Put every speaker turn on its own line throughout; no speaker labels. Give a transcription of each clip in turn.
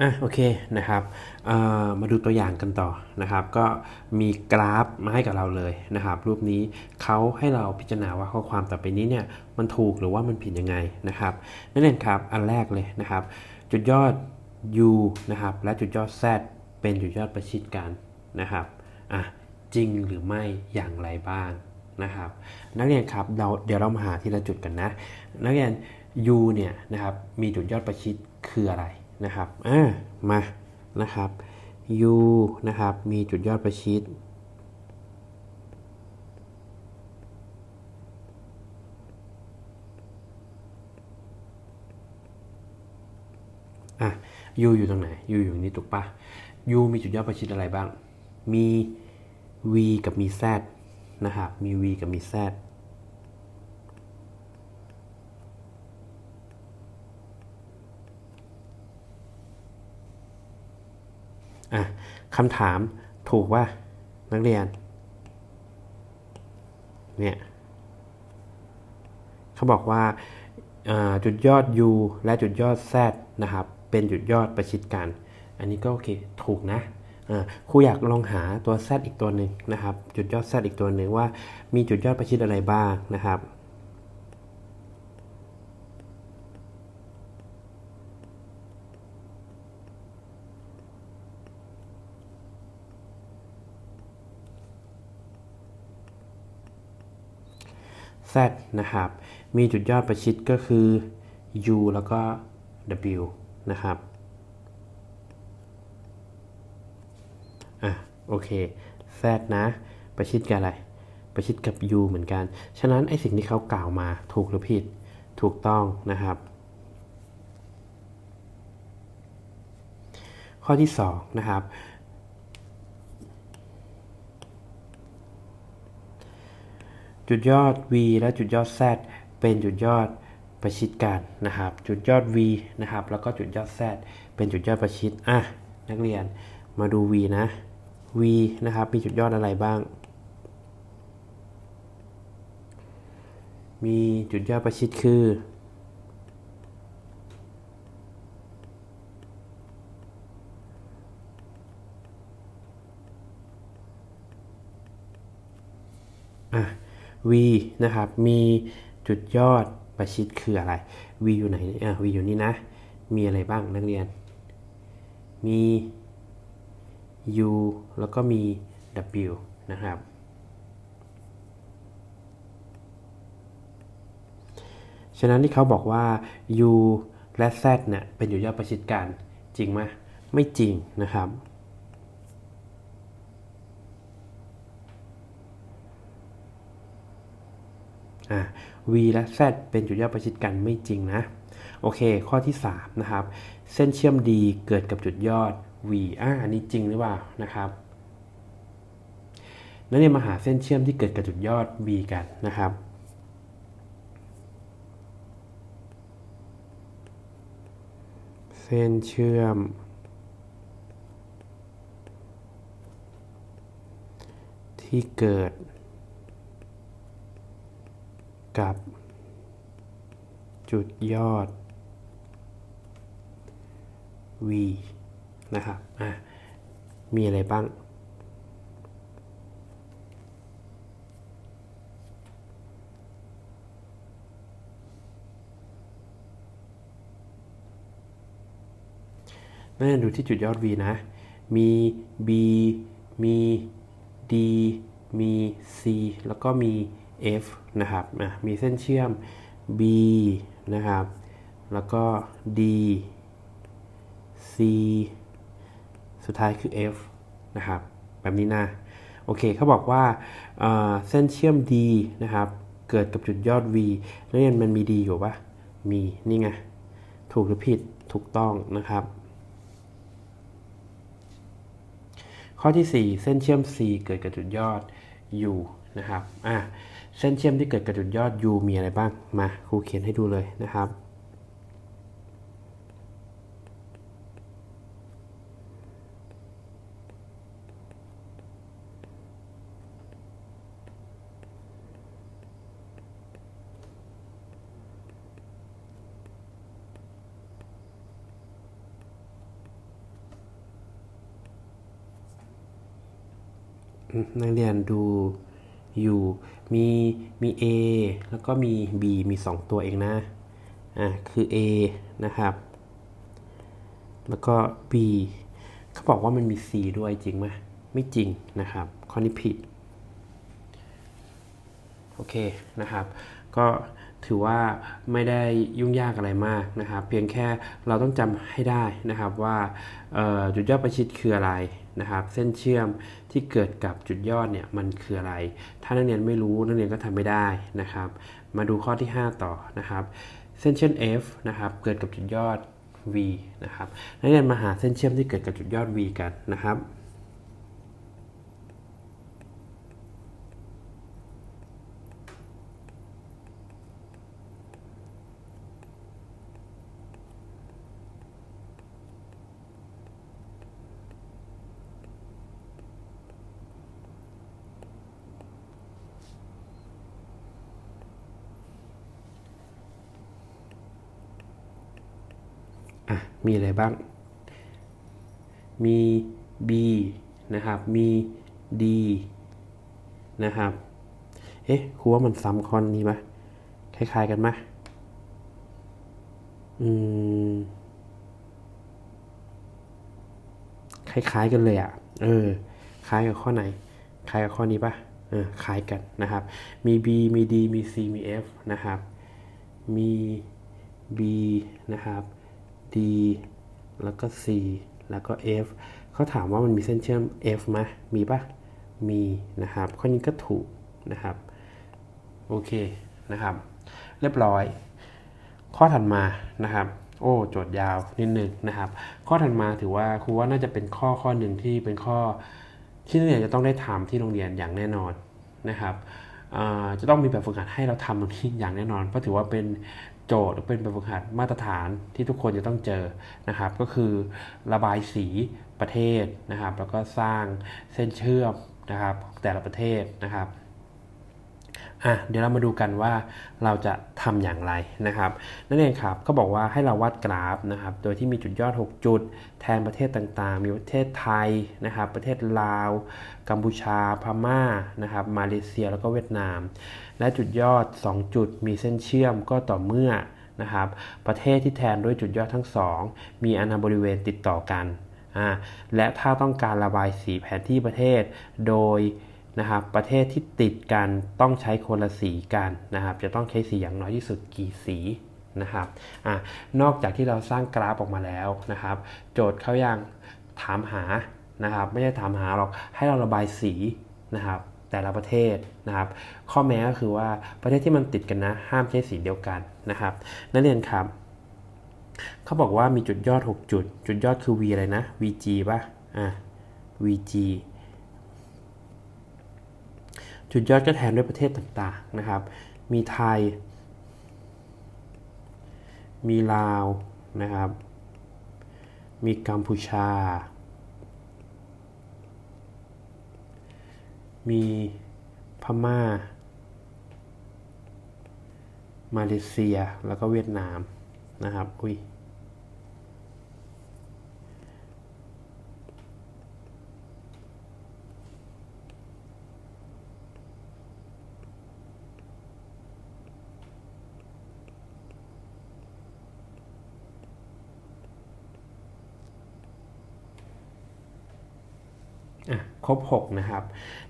อะโอเคนะครับมาดูตัวอย่างกันต่อนะครับ ก็มีกราฟมาให้กับเราเลยนะครับ รูปนี้เขาให้เราพิจารณาว่าข้อความต่อไปนี้เนี่ยมันถูกหรือว่ามันผิดยังไงนะครับนั่นเองครับอันแรกเลยนะครับ จุดยอด u นะครับและจุดยอด z เป็นจุดยอดประชิดกันนะครับอะจริงหรือไม่อย่างไรบ้างนะครับนักเรียนครับเราเดี๋ยวเรามาหาทีละจุดกันนะ นักเรียน u เนี่ยนะครับมีจุดยอดประชิดคืออะไร นะครับอ่ามานะครับ u นะครับ มีจุดยอดประชิดอะ u อยู่ตรงไหน u อยู่นี้ถูกปะ u มีจุดยอดประชิดอะไรบ้าง มี v กับมี z นะครับ มี v กับมี z อะคำถามถูกว่านักเรียน เนี่ยเขาบอกว่าจุดยอด u และจุดยอด z นะครับ เป็นจุดยอดประชิดกัน อันนี้ก็โอเคถูกนะครูอยากลองหาตัว z อีกตัวหนึ่งนะครับ จุดยอด z อีกตัวหนึ่งว่ามีจุดยอดประชิดอะไรบ้างนะครับ z นะครับ มีจุดยอดประชิดก็คือ u แล้วก็ w นะครับอะโอเค z นะ ประชิดกับอะไร ประชิดกับ u เหมือนกัน ฉะนั้นไอสิ่งที่เขากล่าวมาถูกหรือผิด ถูกต้องนะครับ ข้อที่ 2 นะครับ จุดยอด v และจุดยอด z เป็นจุดยอดประชิดกันนะครับ จุดยอด v นะครับ แล้วก็จุดยอด z เป็นจุดยอดประชิดอะนักเรียนมาดู v นะ v นะครับ มีจุดยอดอะไรบ้าง มีจุดยอดประชิดคือ อะ v นะครับ มีจุดยอดประชิดคืออะไร v อยู่ไหนอะ v อยู่นี่นะ มีอะไรบ้างนักเรียน มี u แล้วก็มี w นะครับ ฉะนั้นที่เขาบอกว่า u และ z เนี่ยเป็นจุดยอดประชิดกัน จริงไหมไม่จริงนะครับ อะ v และ z เป็นจุดยอดประชิดกันไม่จริงนะ โอเค ข้อที่ 3 นะครับ เส้นเชื่อม d เกิดกับจุดยอด v อะอันนี้จริงหรือเปล่านะครับนักเรียนมาหาเส้นเชื่อมที่เกิดกับจุดยอด v กันนะครับเส้นเชื่อม ที่เกิด กับ จุดยอด v นะครับอะมีอะไรบ้าง นั่นดูที่จุดยอด v นะ มี b มี d มี c แล้วก็มี f นะครับอะมีเส้นเชื่อม b นะครับ แล้วก็ d c สุดท้ายคือ f นะครับ แบบนี้นะ โอเคเขาบอกว่าเเส้นเชื่อม d นะครับ เกิดกับจุดยอด v นักเรียนมันมี d อยู่ปะมี นี่ไง ถูกหรือผิด ถูกต้องนะครับ ข้อที่ 4 เส้นเชื่อม c เกิดกับจุดยอด u นะครับ อะ เส้นเชื่อมที่เกิดกับจุดยอด U มีอะไรบ้าง มาครูเขียนให้ดูเลยนะครับ นักเรียนดู อยู่มีมี A แล้วก็มี B มี 2 ตัวเองนะ อะ คือ A นะครับ แล้วก็ B เขาบอกว่ามันมี C ด้วยจริงไหมไม่จริงนะครับ ข้อนี้ผิด โอเคนะครับ ก็ถือว่าไม่ได้ยุ่งยากอะไรมากนะครับ เพียงแค่เราต้องจำให้ได้นะครับว่าจุดยอดประชิดคืออะไร นะครับ เส้นเชื่อมที่เกิดกับจุดยอดเนี่ยมันคืออะไร ถ้านักเรียนไม่รู้นักเรียนก็ทำไม่ได้นะครับ มาดูข้อที่ 5 ต่อนะครับ เส้นเชื่อม F นะครับ เกิดกับจุดยอด V นะครับนักเรียนมาหาเส้นเชื่อมที่เกิดกับจุดยอด V กันนะครับ มีอะไรบ้าง มี B นะครับ มี D นะครับ เอ๊ะครูว่ามันซ้ำคอนนี้ไหมคล้าย ๆ กันไหมอืม คล้าย ๆ กันเลยอะ เออ คล้ายกับข้อไหน คล้ายกับข้อนี้ปะเออ คล้ายกันนะครับ มี B มี D มี C มี F นะครับ มี B นะครับ D แล้วก็ C แล้วก็ F เขาถามว่ามันมีเส้นเชื่อม F ไหมมีปะมีนะครับข้อนี้ก็ถูกนะครับ โอเคนะครับ เรียบร้อย ข้อถัดมานะครับ โอ้โจทย์ยาวนิดนึงนะครับ ข้อถัดมาถือว่าครูว่าน่าจะเป็นข้อข้อหนึ่งที่เป็นข้อที่นักเรียนจะต้องได้ทำที่โรงเรียนอย่างแน่นอนนะครับจะต้องมีแบบฝึกหัดให้เราทำตรงนี้อย่างแน่นอน เพราะถือว่าเป็น โจทย์หรือเป็นแบบฝึกหัดมาตรฐานที่ทุกคนจะต้องเจอนะครับ ก็คือระบายสีประเทศนะครับ แล้วก็สร้างเส้นเชื่อมนะครับของแต่ละประเทศนะครับ อะเดี๋ยวเรามาดูกันว่าเราจะทำอย่างไรนะครับ นั่นเองครับก็บอกว่าให้เราวาดกราฟนะครับ โดยที่มีจุดยอด 6 จุด แทนประเทศต่างๆ มีประเทศไทยนะครับ ประเทศลาว กัมพูชา พม่านะครับ มาเลเซียแล้วก็เวียดนาม และจุดยอด 2 จุด มีเส้นเชื่อมก็ต่อเมื่อนะครับประเทศที่แทนด้วยจุดยอดทั้งสองมีอาณาบริเวณติดต่อกันอ่าและถ้าต้องการระบายสีแผนที่ประเทศ โดย นะครับประเทศที่ติดกันต้องใช้คนละสีกันนะครับ จะต้องใช้สีอย่างน้อยที่สุดกี่สีนะครับอ่านอกจากที่เราสร้างกราฟออกมาแล้วนะครับ โจทย์เขายังถามหานะครับ ไม่ใช่ถามหาหรอกให้เราระบายสีนะครับแต่ละประเทศนะครับ ข้อแม้ก็คือว่าประเทศที่มันติดกันนะ ห้ามใช้สีเดียวกันนะครับ นักเรียนครับ เขาบอกว่ามีจุดยอด 6 จุด จุดยอดคือ V อะไรนะ VG ป่ะอ่า VG จุดยอดก็แทนด้วยประเทศต่างๆนะครับ มีไทย มีลาวนะครับ มีกัมพูชา มีพม่า มาเลเซีย แล้วก็เวียดนามนะครับ อุ้ย อะ ครบ 6 นะครับ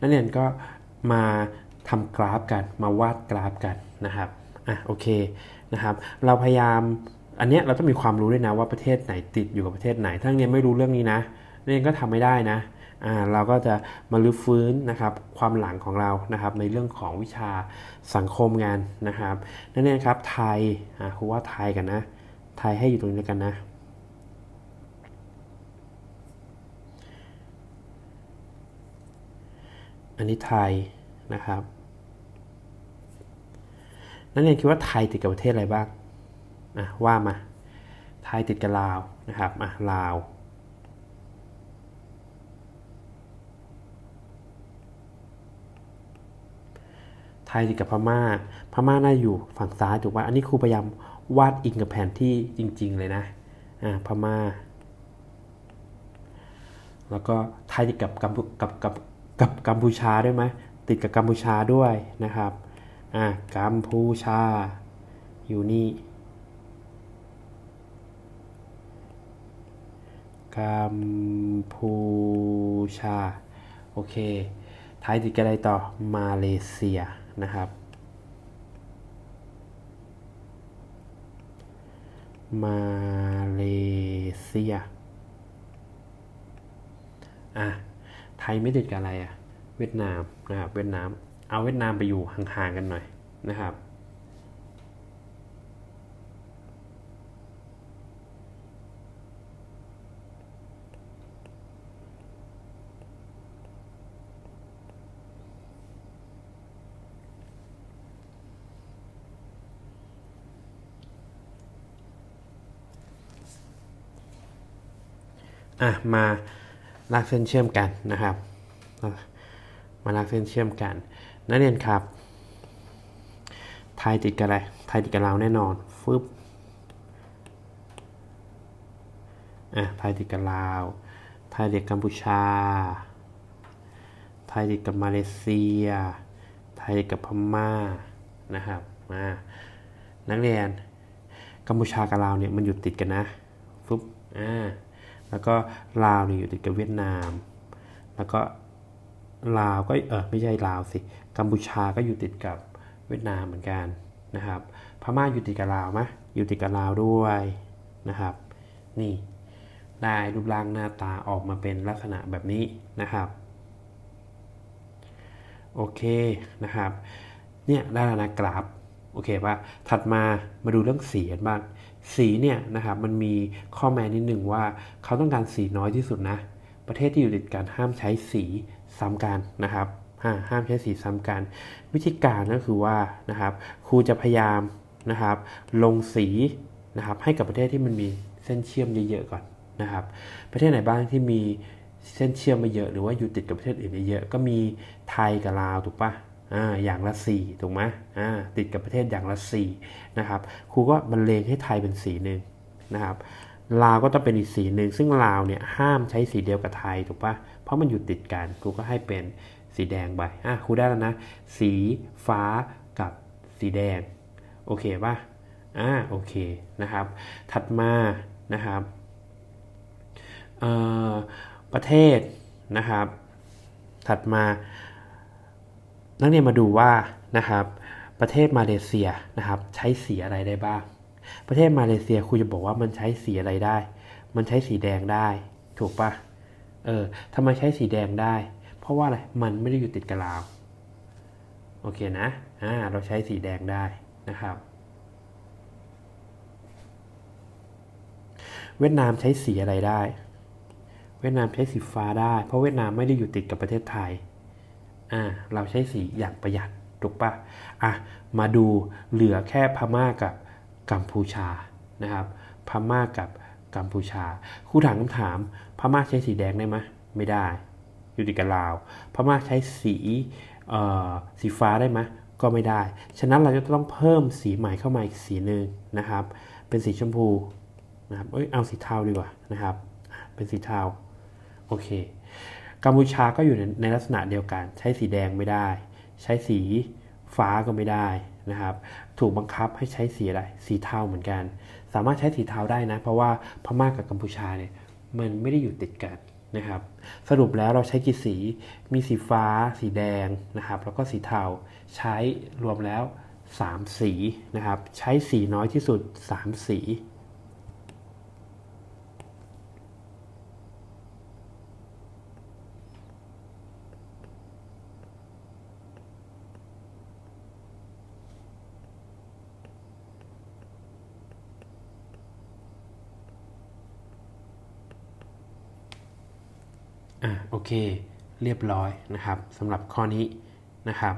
นักเรียนก็มาทำกราฟกัน มาวาดกราฟกันนะครับอะโอเคนะครับ เราพยายามอันเนี้ยเราต้องมีความรู้ด้วยนะว่าประเทศไหนติดอยู่กับประเทศไหน ถ้านักเรียนไม่รู้เรื่องนี้นะนักเรียนก็ทำไม่ได้นะอ่าเราก็จะมาลื้อฟื้นนะครับความหลังของเรานะครับในเรื่องของวิชาสังคมงานนะครับนักเรียนครับไทยอ่าครูว่าไทยกันนะไทยให้อยู่ตรงนี้กันนะ อันนี้ไทยนะครับ นักเรียนคิดว่าไทยติดกับประเทศอะไรบ้างอะว่ามา ไทยติดกับลาวนะครับอะลาวไทยติดกับพม่า พม่าน่าอยู่ฝั่งซ้ายถูกป่ะ อันนี้ครูพยายามวาดอิงกับแผนที่จริง ๆ เลยนะ อ่า พม่า แล้วก็ไทยติดกับกัมพูกับกับ กับกัมพูชาด้วยไหมติดกับกัมพูชาด้วยนะครับอะกัมพูชา อยู่นี่กัมพูชา โอเคไทยติดกันอะไรต่อมาเลเซียนะครับ มาเลเซีย อะ ทยไม่ติดกับอะไรอะเวียดนามนะครับเวียดนาม เอาเวียดนามไปอยู่ห่างๆกันหน่อยนะครับอะมา ลากเส้นเชื่อมกันนะครับ มาลากเส้นเชื่อมกัน นักเรียนครับไทยติดกันอะไรไทยติดกับลาวแน่นอนฟึบอะไทยติดกับลาว ไทยติดกัมพูชา ไทยติดกับมาเลเซีย ไทยติดกับพม่านะครับมานักเรียนกัมพูชากับลาวเนี่ยมันอยู่ติดกันนะฟึบอ่า แล้วก็ลาวนี่อยู่ติดกับเวียดนาม แล้วก็ลาวก็เออไม่ใช่ลาวสิ กัมพูชาก็อยู่ติดกับเวียดนามเหมือนกันนะครับ พม่าอยู่ติดกับลาวไหมอยู่ติดกับลาวด้วยนะครับ นี่ได้รูปร่างหน้าตาออกมาเป็นลักษณะแบบนี้นะครับโอเคนะครับเนี่ยได้แล้วนะกราฟโอเคปะถัดมามาดูเรื่องสีกันบ้าง สีเนี่ยนะครับมันมีข้อแม้นิดหนึ่งว่าเขาต้องการสีน้อยที่สุดนะ ประเทศที่อยู่ติดกันห้ามใช้สีซ้ำกันนะครับห้าห้ามใช้สีซ้ำกัน วิธีการก็คือว่านะครับครูจะพยายามนะครับลงสีนะครับให้กับประเทศที่มันมีเส้นเชื่อมเยอะๆก่อนนะครับ ประเทศไหนบ้างที่มีเส้นเชื่อมมาเยอะหรือว่าอยู่ติดกับประเทศอื่นเยอะๆก็มีไทยกับลาวถูกปะ อย่างละสีถูกไหมติดกับประเทศอย่างละสีนะครับ ครูก็บรรเลงให้ไทยเป็นสีหนึ่งนะครับลาวก็ต้องเป็นอีกสีหนึ่งซึ่งลาวเนี่ยห้ามใช้สีเดียวกับไทยถูกปะเพราะมันอยู่ติดกันครูก็ให้เป็นสีแดงไปอะครูได้แล้วนะ สีฟ้ากับสีแดง โอเคปะอ่าโอเคนะครับ ถัดมานะครับประเทศนะครับ ถัดมา นักเรียนมาดูว่านะครับ ประเทศมาเลเซียนะครับ ใช้สีอะไรได้บ้าง ประเทศมาเลเซียครูจะบอกว่ามันใช้สีอะไรได้ มันใช้สีแดงได้ ถูกปะเออทำไมใช้สีแดงได้ เพราะว่าอะไรมันไม่ได้อยู่ติดกับลาวโอเคนะอ่าเราใช้สีแดงได้นะครับเวียดนามใช้สีอะไรได้ เวียดนามใช้สีฟ้าได้ เพราะเวียดนามไม่ได้อยู่ติดกับประเทศไทย อ่าเราใช้สีอย่างประหยัดถูกปะอะมาดูเหลือแค่พม่ากับกัมพูชานะครับพม่ากับกัมพูชาครูถามคำถามพม่าใช้สีแดงได้ไหมไม่ได้ อยู่ติดกับลาวพม่าใช้สีเอ่อสีฟ้าได้ไหมก็ไม่ได้ ฉะนั้นเราจะต้องเพิ่มสีใหม่เข้ามาอีกสีหนึ่งนะครับ เป็นสีชมพูนะครับเอ้ยเอาสีเทาดีกว่านะครับ เป็นสีเทาโอเค กัมพูชาก็อยู่ในในลักษณะเดียวกัน ใช้สีแดงไม่ได้ ใช้สีฟ้าก็ไม่ได้นะครับ ถูกบังคับให้ใช้สีอะไร สีเทาเหมือนกัน สามารถใช้สีเทาได้นะ เพราะว่าพม่ากับกัมพูชาเนี่ยมันไม่ได้อยู่ติดกันนะครับ สรุปแล้วเราใช้กี่สี มีสีฟ้า สีแดงนะครับ แล้วก็สีเทา ใช้รวมแล้ว 3 สีนะครับ ใช้สีน้อยที่สุด 3 สี อะโอเค เรียบร้อยนะครับสำหรับข้อนี้นะครับ